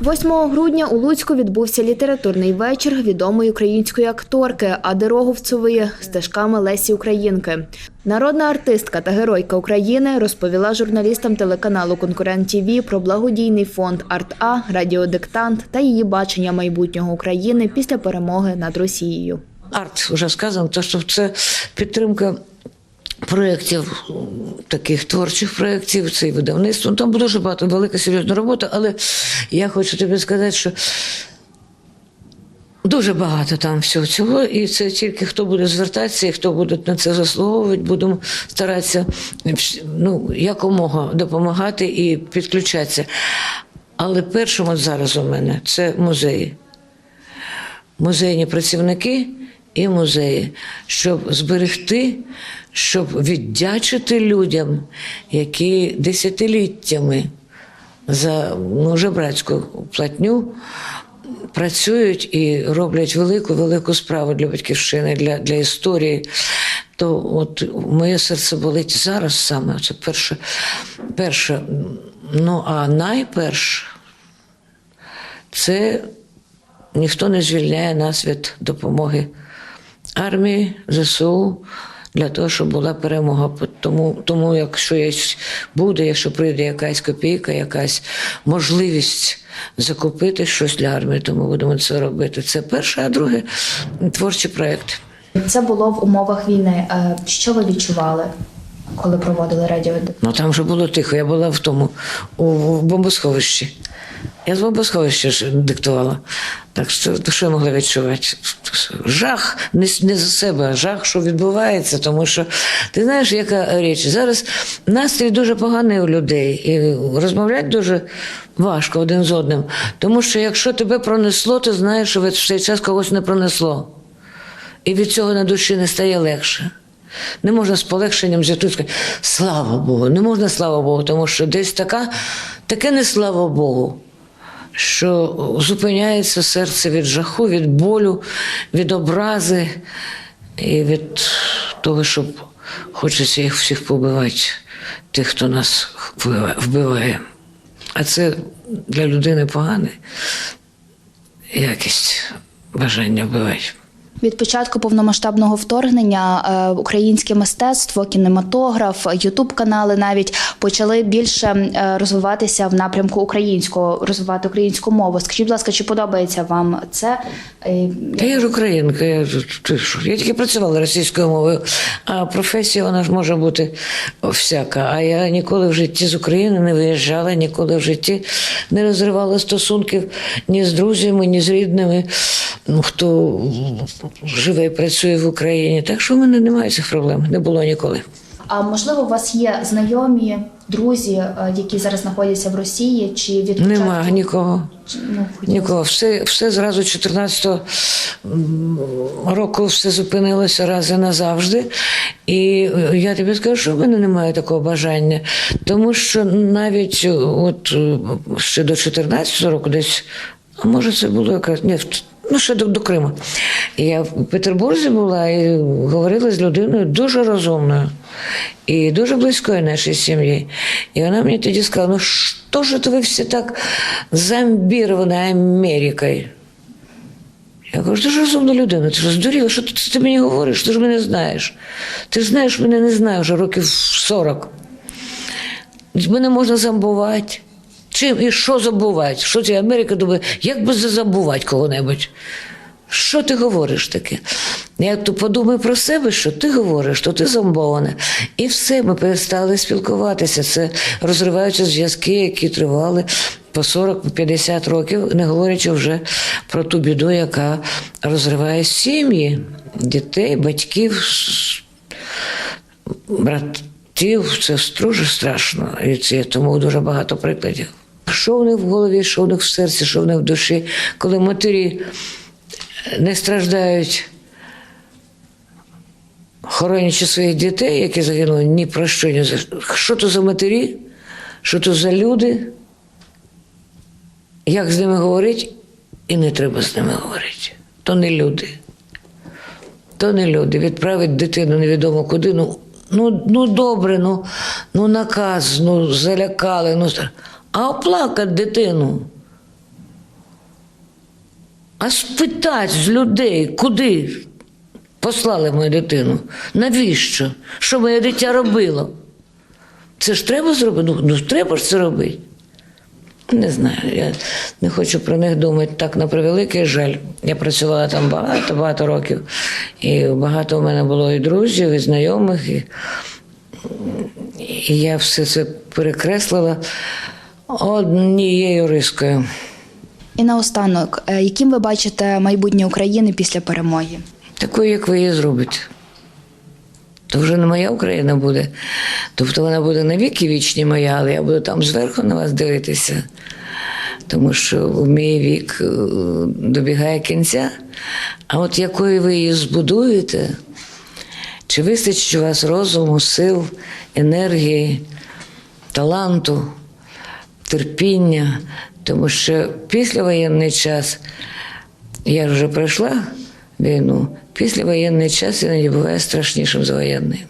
8 грудня у Луцьку відбувся літературний вечір відомої української акторки Ади Роговцевої стежками Лесі Українки. Народна артистка та геройка України розповіла журналістам телеканалу Конкурент ТІВІ про благодійний фонд Арт-А, радіодиктант та її бачення майбутнього України після перемоги над Росією. арт вже сказано, що це підтримка проєктів, таких творчих проєктів, це і видавництво. Ну, Там дуже багато велика серйозна робота, але я хочу тобі сказати, що. Дуже багато там всього цього, і це тільки хто буде звертатися, і хто буде на це заслуговувати, будемо старатися ну, якомога допомагати і підключатися. Але першим от зараз у мене це музеї музейні працівники і музеї, щоб зберегти, щоб віддячити людям, які десятиліттями за ну, жебрацьку платню працюють і роблять велику велику справу для батьківщини, для, для історії. То от моє серце болить зараз саме. Це перше, перше. Ну а найперше це ніхто не звільняє нас від допомоги армії, ЗСУ для того, щоб була перемога. Тому, тому якщо є, буде, якщо прийде якась копійка, якась можливість закупити щось для армії, то ми будемо це робити. Це перше, а друге творчий проєкт. Це було в умовах війни. Е, Що ви відчували, коли проводили радіодиктант? Ну там вже було тихо. Я була в тому у, бомбосховищі. Я з бомбосховища диктувала. Так що, що я могла відчувати? Жах не, не за себе, а жах, що відбувається, тому що ти знаєш, яка річ? Зараз настрій дуже поганий у людей, і розмовляти дуже важко один з одним. Тому що якщо тебе пронесло, ти знаєш, що в цей час когось не пронесло. І від цього на душі не стає легше. Не можна з полегшенням і сказати, слава Богу, не можна слава Богу, тому що десь така, таке не слава Богу, що зупиняється серце від жаху, від болю, від образи і від того, щоб хочеться їх всіх побивати, тих, хто нас вбиває. А це для людини погане якість бажання вбивати. Від початку повномасштабного вторгнення е, українське мистецтво, кінематограф, ютуб канали навіть почали більше е, розвиватися в напрямку українського, розвивати українську мову. Скажіть, будь ласка, чи подобається вам це? Е, Та я ж українка, я, я тільки працювала російською мовою, а професія вона ж може бути всяка. А я ніколи в житті з України не виїжджала, ніколи в житті не розривала стосунків ні з друзями, ні з рідними, ну, хто живе і працює в Україні. Так що в мене немає цих проблем, не було ніколи. А можливо, у вас є знайомі, друзі, е, які зараз знаходяться в Росії, чи від початку- Нема нікого. Ну, Нікого. Все, все зразу 14-го року все зупинилося раз і назавжди. І я тобі скажу, що в мене немає такого бажання. Тому що навіть е, от е, ще до 14-го року десь, а може це було якраз. Ні, в- Ну, ще до, до Криму. Я в Петербурзі була і говорила з людиною дуже розумною і дуже близькою нашій сім'ї. І вона мені тоді сказала: ну що ж ви всі так зомбіровані Америкою? Я кажу, ти ж розумна людина, ти ж здуріла, що ти, ти мені говориш, ти ж мене знаєш. Ти ж знаєш, мене не знаю вже років 40. Мене можна забувати. Чим і що забувати? Що це Америка думає, як би забувати кого-небудь? Що ти говориш таке? Я то подумаю про себе, що ти говориш, то ти зомбована. І все, ми перестали спілкуватися. Це розриваються зв'язки, які тривали по 40-50 років, не говорячи вже про ту біду, яка розриває сім'ї, дітей, батьків, братів. Це дуже страшно. І це тому дуже багато прикладів. Що в них в голові, що в них в серці, що в них в душі, коли матері не страждають, хоронячи своїх дітей, які загинули ні про що, ні за що. Що то за матері, що то за люди, як з ними говорити, і не треба з ними говорити. То не люди. То не люди. Відправить дитину невідомо куди. Ну, ну, ну добре, ну, ну наказ, ну залякали. Ну, а оплакати дитину. А спитати з людей, куди послали мою дитину? Навіщо? Що моє дитя робило? Це ж треба зробити? Ну, ну треба ж це робити. Не знаю, я не хочу про них думати. Так на превеликий жаль. Я працювала там багато, багато років. І багато у мене було і друзів, і знайомих. І, і я все це перекреслила однією рискою. І наостанок, е, яким ви бачите майбутнє України після перемоги? Такою, як ви її зробите. То вже не моя Україна буде. Тобто вона буде навіки вічні моя, але я буду там зверху на вас дивитися. Тому що в мій вік е, добігає кінця. А от якою ви її збудуєте, чи вистачить у вас розуму, сил, енергії, таланту, терпіння, тому що післявоєнний час я вже пройшла війну. Післявоєнний час іноді буває страшнішим за воєнний.